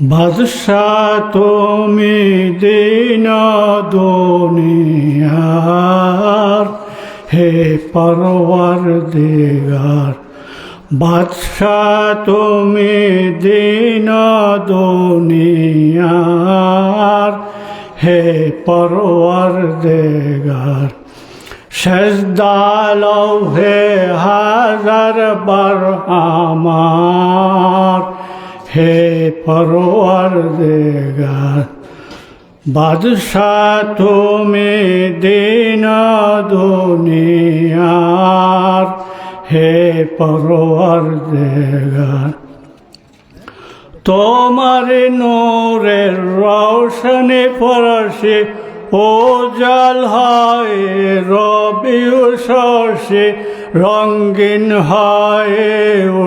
বাদশাহ তুমি দিন দুনিয়ার, হে পরওয়ার দিগার বাদশাহ তুমি দিন দুনিয়ার, হে পরওয়ার দেগার সেজদালও হে হাজার বার আমার হে পরোয়ার দেগার বাদশাহ তুমি দিন দুনিয়ার। হে পরোয়ার দেগার তোমার নূরের রৌশনে পরশে ও জল হয় রবি শশে, রঙ্গিন হয়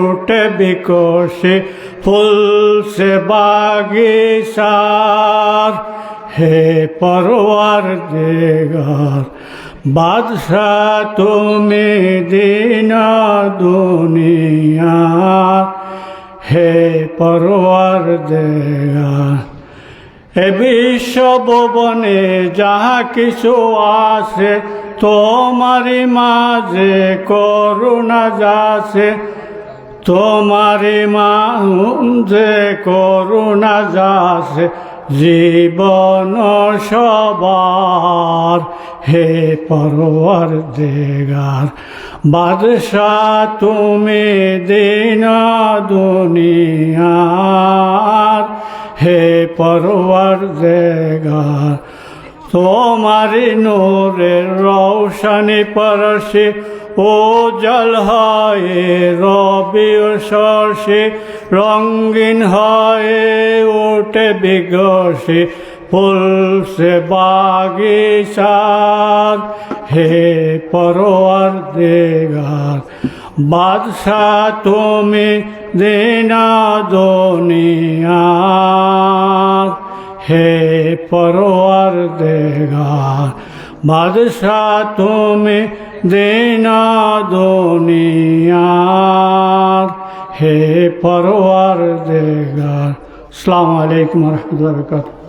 উঠে বিকশে, ফুল সে বাগিচার। হে পরওয়ার দেগার, বাদশাহ তুমি দিন দুনিয়া হে পরওয়ার দেগার এ বিশ্বভুবনে যাহা কিছু আছে তোমারি মাঝে করুণা যাছে। তোমারি মাঝে করুণা যাছে, জীবন সবার। হে পরওয়ার দেগার বাদশাহ তুমি দিন দুনিয়ার হে পরওয়ার দেগার তোমারি নূরের রৌশনি পরশে, ও জল হয় রবি শশে, রঙ্গিন হয় ওঠে বিগসে ফুল সে বাগিচার হে পরোয়ার দেগার বাদশাহ তুমি দিনা দুনিয়ার হে পরোয়ার দেগার বাদশাহ তুমি দিনা দুনিয়ার হে পরোয়ার দেগার আসসালামু আলাইকুম রহমতুল্লাহ বরকাতুহ